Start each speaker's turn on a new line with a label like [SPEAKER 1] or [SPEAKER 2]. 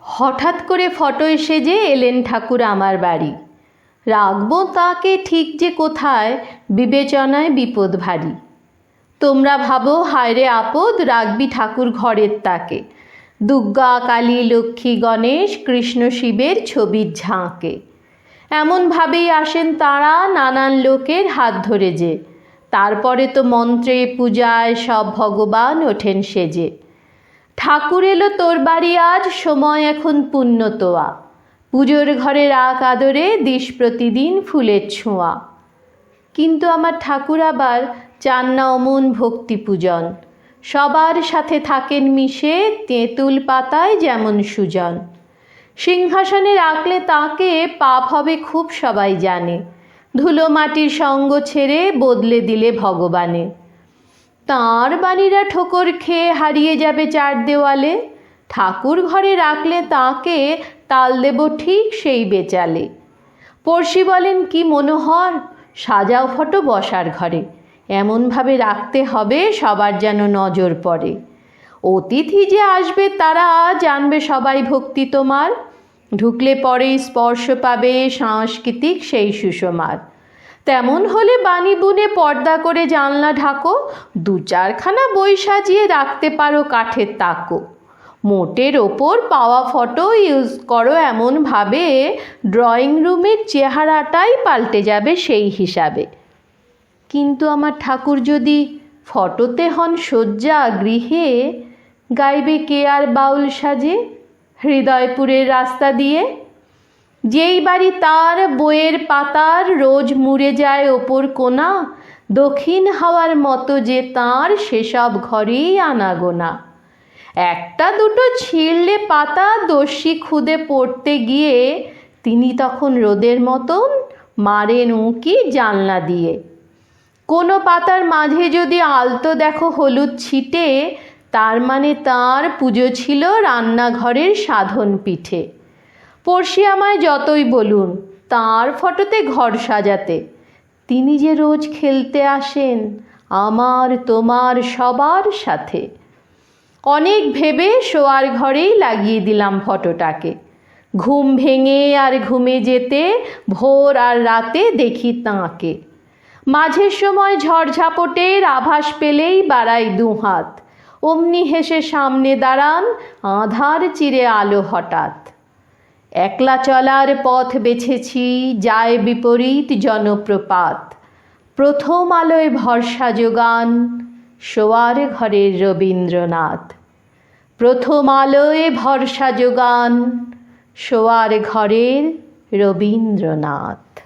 [SPEAKER 1] হঠাৎ করে ফটো এসে যে এলেন ঠাকুর আমার বাড়ি। রাখব তাকে ঠিক যে কোথায়, বিবেচনায় বিপদ ভারী। তোমরা ভাবো, হায়রে আপদ, রাখবি ঠাকুর ঘরের তাকে। দুর্গা, কালী, লক্ষ্মী, গণেশ, কৃষ্ণ শিবের ছবির ঝাঁকে। এমনভাবেই আসেন তারা নানান লোকের হাত ধরে যে। তারপরে তো মন্ত্রে, পূজায় সব ভগবান ওঠেন সেজে। ঠাকুর এলো তোর বাড়ি, আজ সময় এখন পুণ্য তোয়া পুজোর ঘরে রাখ আদরে, দিস প্রতিদিন ফুলের ছোঁয়া। কিন্তু আমার ঠাকুর আবার চান না অমন ভক্তি পূজন। সবার সাথে থাকেন মিশে, তেঁতুল পাতায় যেমন সুজন। সিংহাসনে রাখলে তাকে পাপ হবে খুব সবাই জানে। ধুলো মাটির সঙ্গ ছেড়ে বদলে দিলে ভগবানে। তাঁর বাণীরা ঠোকর খেয়ে হারিয়ে যাবে চার দেওয়ালে। ঠাকুর ঘরে রাখলে তাকে, তাল দেব ঠিক সেই বেচালে। পড়শি বলেন, কি মনোহর, সাজাও ফটো বসার ঘরে। এমনভাবে রাখতে হবে সবার যেন নজর পড়ে। অতিথি যে আসবে তারা জানবে সবাই ভক্তি তোমার। ঢুকলে পরেই স্পর্শ পাবে সাংস্কৃতিক সেই সুষমার। তেমন হলে বাণী বুনে পর্দা করে জানলা ঢাকো, দু চারখানা বই সাজিয়ে রাখতে পারো কাঠের তাকো। মোটের ওপর পাওয়া ফটো ইউজ করো এমনভাবে, ড্রয়িং রুমের চেহারাটাই পাল্টে যাবে সেই হিসাবে। কিন্তু আমার ঠাকুর যদি ফটোতে হন শয্যা, গৃহে, গাইবে কে আর বাউল সাজে, হৃদয়পুরের রাস্তা দিয়ে যেই বাড়ি তার বইয়ের পাতার রোজ মুড়ে যায় ওপর কোনা দক্ষিণ হাওয়ার মতো যে তার সেসব ঘরেই আনাগোনা। একটা দুটো ছিঁড়লে পাতা দস্যি খুদে পড়তে গিয়ে তিনি তখন রোদের মতন মারেন উঁকি জানলা দিয়ে। কোনো পাতার মাঝে যদি আলতো দেখো হলুদ ছিটে, তার মানে তার পুজো ছিল রান্নাঘরের সাধন পিঠে। পড়শি আমায় যতই বলুন, তার ফটোতে ঘর সাজাতে। তিনি যে রোজ খেলতে আসেন, আমার, তোমার, সবার সাথে। অনেক ভেবে শোয়ার ঘরেই লাগিয়ে দিলাম ফটোটাকে। ঘুম ভেঙে আর ঘুমে যেতে, ভোর আর রাতে দেখি তাঁকে। মাঝের সময় ঝড়ঝাপটের আভাস পেলেই বাড়াই দুহাত অমনি হেসে সামনে দাঁড়ান, আধার চিরে আলো হঠাৎ। একলা চলার পথ বেছেছি, যায় বিপরীত জনপ্রপাত। প্রথম আলোয় ভরসা যোগান শোয়ার ঘরের রবীন্দ্রনাথ। প্রথম আলোয় ভরসা যোগান শোয়ার ঘরের রবীন্দ্রনাথ।